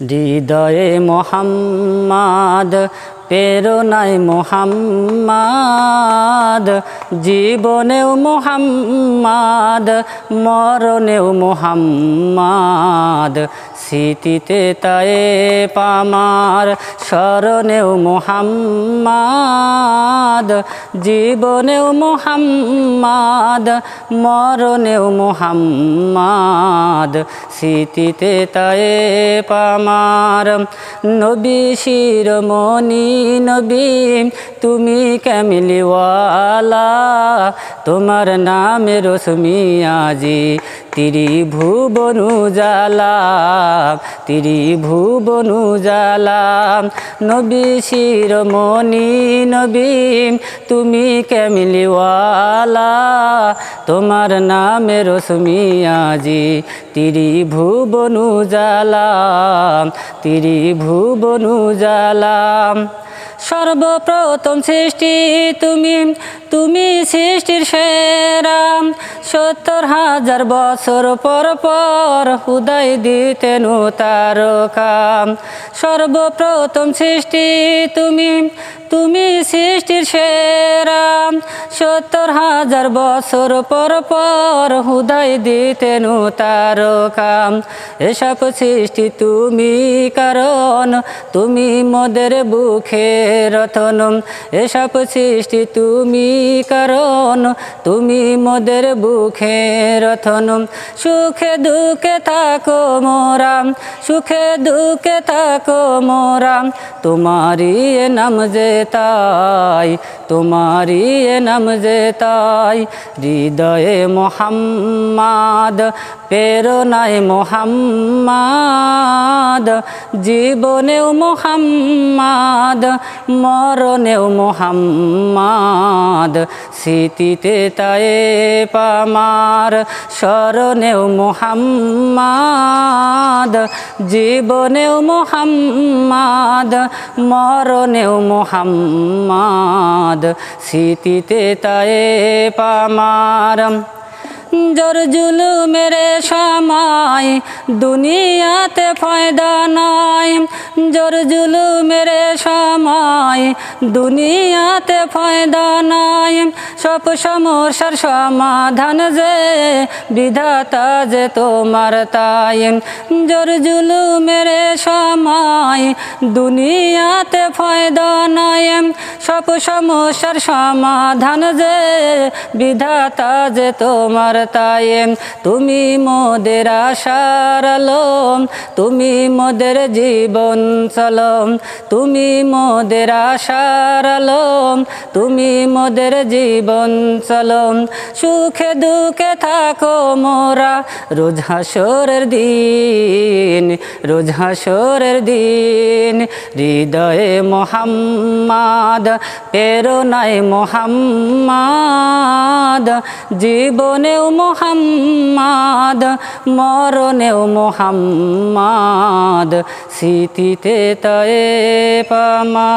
হৃদয়ে মোহাম্মদ প্রেরণায় মোহাম্মদ জীবনেও মোহাম্মদ মরণেও মোহাম্মদ স্মৃতিতে তায়ে পামার স্মরণেও মোহাম্মদ। জীবনেও মোহাম্মদ, মরণেও মোহাম্মদ, স্মৃতিতে তায়ে পামার নবী শিরমণি, নবী, তুমি ক্যামিলিওয়ালা, তোমার নামে রশ্মি আজি তিরি ভুবনু জালা তিরি ভুবনু জালা নবী শিরমণি নবী, তুমি কেমিলিওয়ালা। তোমার নামে রশ্মি আজি তিরি ভুবনু জালা তিরি ভুবনু জালা সর্বপ্রথম সৃষ্টি তুমি তুমি সৃষ্টির সেরা। সত্তর হাজার বছর পর পর উদয় দিতেন তারকা। সর্বপ্রথম সৃষ্টি তুমি তুমি সৃষ্টির সেরা সত্তর হাজার বছর পর পর উদয় দিতেন তারকা এসব সৃষ্টি তুমি কারণ, তুমি মোদের বুখে রতন। এসব সৃষ্টি তুমি কারণ, তুমি মোদের বুখে রতন। সুখে দুঃখে থাকো মোরাম সুখে দুঃখে থাকো মোরাম তোমারি এ নাম যে তাই। তোমারি নাম যে তাই। হৃদয়ে মোহাম্মদ, প্রেরণায় মোহাম্মদ। জীবনেও মোহাম্মদ, মরণেও মোহাম্মদ। স্মৃতিতে তায়ে পামার স্মরণেও মোহাম্মদ। জীবনেও মোহাম্মদ, মরণেও মোহাম্মদ। স্মৃতিতে তায়ে পামার জোর জুলু মেরে সময় দুনিয়াতে ফয়দা নয় জোর জুলু মেরে সময় দুনিয়াতে ফয়দা নয় সব সমস্যার সমাধান যে, বিধাতা যে তোমার তাই। জোর জুলু মেরে সময় দুনিয়াতে ফয়দা নয় সব সমস্যার সমাধান যে, বিধাতা যে তোমার তাই তুমি মোদের আশার আলম, তুমি মোদের জীবন চলম, তুমি মোদের আশার আলম, তুমি মোদের জীবন চলম। সুখে দুঃখে থাকো মোরা, রোজ হাসরের দিন, রোজ হাসরের দিন। হৃদয়ে মোহাম্মদ, প্রেরণায় মোহাম্মদ, জীবনেও মোহাম্মদ মরণেও মোহাম্মদ স্মৃতিতে তয়ে পামা